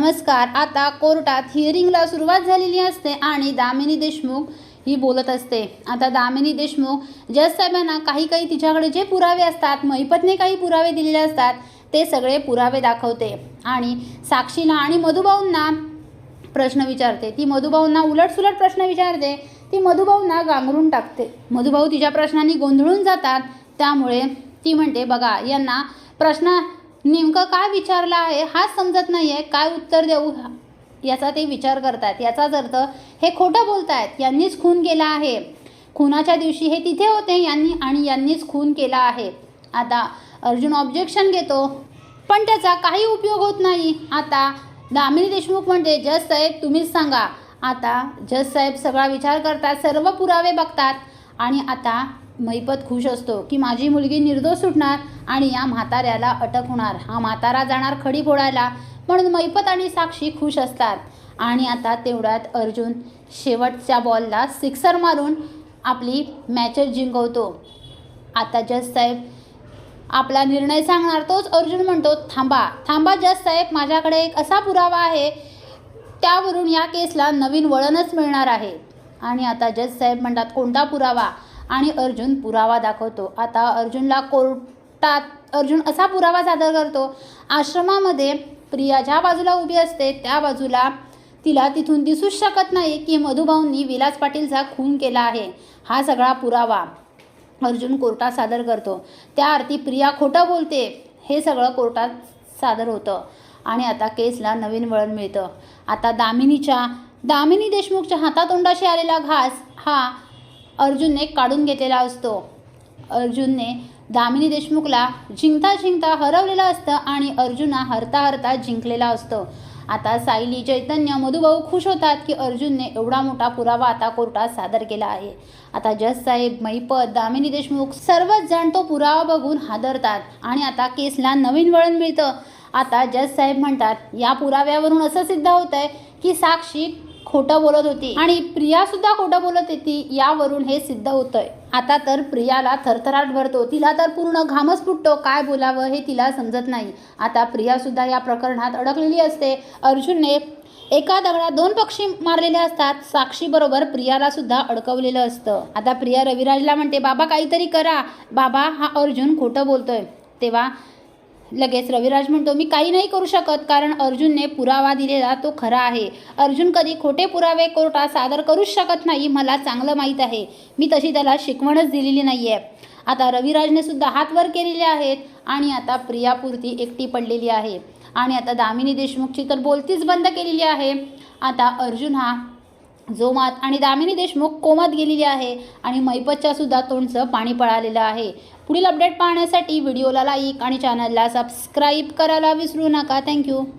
नमस्कार आता कोर्टात हिअरिंगला सुरुवात झालेली असते आणि दामिनी देशमुख ही बोलत असते. आता दामिनी देशमुख जज साहेबांना काही काही तिच्याकडे जे पुरावे असतात महिपतने काही पुरावे दिलेले असतात ते सगळे पुरावे दाखवते. आणि साक्षीला आणि मधुभाऊंना प्रश्न विचारते. ती मधुभाऊंना उलटसुलट प्रश्न विचारते. ती मधुभाऊंना गांगरून टाकते. मधुभाऊ तिच्या प्रश्नांनी गोंधळून जातात. त्यामुळे ती म्हणते बघा यांना प्रश्न नेमकं काय विचारलं आहे हाच समजत नाही आहे काय उत्तर देऊ याचा ते विचार करतात. याचाच अर्थ हे खोटं बोलतायत यांनीच खून केला आहे. खुनाच्या दिवशी हे तिथे होते यांनी आणि यांनीच खून केला आहे. आता अर्जुन ऑब्जेक्शन घेतो. पण त्याचा काही उपयोग होत नाही. आता दामिनी देशमुख म्हणते जज साहेब तुम्हीच सांगा. आता जज साहेब सगळा विचार करतात सर्व पुरावे बघतात. आणि आता महिपत खुश असतो की माझी मुलगी निर्दोष सुटणार आणि या म्हाताऱ्याला अटक होणार. हा म्हातारा जाणार खडी फोडायला. म्हणून महिपत आणि साक्षी खुश असतात. आणि आता तेवढ्यात अर्जुन शेवटच्या बॉलला सिक्सर मारून आपली मॅचच जिंकवतो. आता जज साहेब आपला निर्णय सांगणार. तोच अर्जुन म्हणतो थांबा थांबा जज साहेब माझ्याकडे एक असा पुरावा आहे. त्यावरून या केसला नवीन वळणच मिळणार आहे. आणि आता जज साहेब म्हणतात कोणता पुरावा? आणि अर्जुन पुरावा दाखवतो. आता अर्जुनला कोर्टात अर्जुन असा पुरावा सादर करतो आश्रमामध्ये प्रिया ज्या बाजूला उभी असते त्या बाजूला तिला तिथून दिसूच शकत नाही की मधुभाऊंनी विलास पाटीलचा खून केला आहे. हा सगळा पुरावा अर्जुन कोर्टात सादर करतो. त्या अर्थी प्रिया खोटं बोलते हे सगळं कोर्टात सादर होतं. आणि आता केसला नवीन वळण मिळतं. आता दामिनीच्या दामिनी देशमुखच्या हातातोंडाशी आलेला घास हा अर्जुनने काढून घेतलेला असतो. अर्जुनने दामिनी देशमुखला जिंकता जिंकता हरवलेलं असतं आणि अर्जुन हा हरता हरता जिंकलेला असतो. आता सायली चैतन्य मधुभाऊ खुश होतात की अर्जुनने एवढा मोठा पुरावा आता कोर्टात सादर केला आहे. आता जज साहेब महिपत दामिनी देशमुख सर्वच जण तो पुरावा बघून हादरतात आणि आता केसला नवीन वळण मिळतं. आता जज साहेब म्हणतात या पुराव्यावरून असं सिद्ध होत आहे की साक्षी खोटं बोलत होती. आणि प्रिया सुद्धा खोटं बोलत होती. यावरून हे सिद्ध होतंय. आता तर प्रियाला थरथराट भरतो. तिला तर पूर्ण घामच फुटतो. काय बोलावं हे तिला समजत नाही. आता प्रिया सुद्धा या प्रकरणात अडकलेली असते. अर्जुनने एका दगडात दोन पक्षी मारलेले असतात. साक्षीबरोबर प्रियाला सुद्धा अडकवलेलं असतं. आता प्रिया रविराजला म्हणते बाबा काहीतरी करा. बाबा हा अर्जुन खोटं बोलतोय. तेव्हा लगेच रविराज म्हणतो मी काही नाही करू शकत कारण अर्जुनने पुरावा दिलेला तो खरा आहे. अर्जुन कधी खोटे पुरावे कोर्टात सादर करूच शकत नाही मला चांगलं माहीत आहे. मी तशी त्याला शिकवणच दिलेली नाही आहे आता रविराजने सुद्धा हात वर केलेले आहेत आणि आता प्रियापूर्ती एकटी पडलेली आहे. आणि आता दामिनी देशमुखची तर बोलतीच बंद केलेली आहे. आता अर्जुन हा जोमात आणि दामिनी देशमुख कोमात गेलेली आहे आणि मैपतच्या सुद्धा तोंडचं पाणी पळालेलं आहे. पुढील अपडेट पाहण्यासाठी व्हिडिओला लाईक आणि चॅनलला सबस्क्राईब करायला विसरू नका. थँक्यू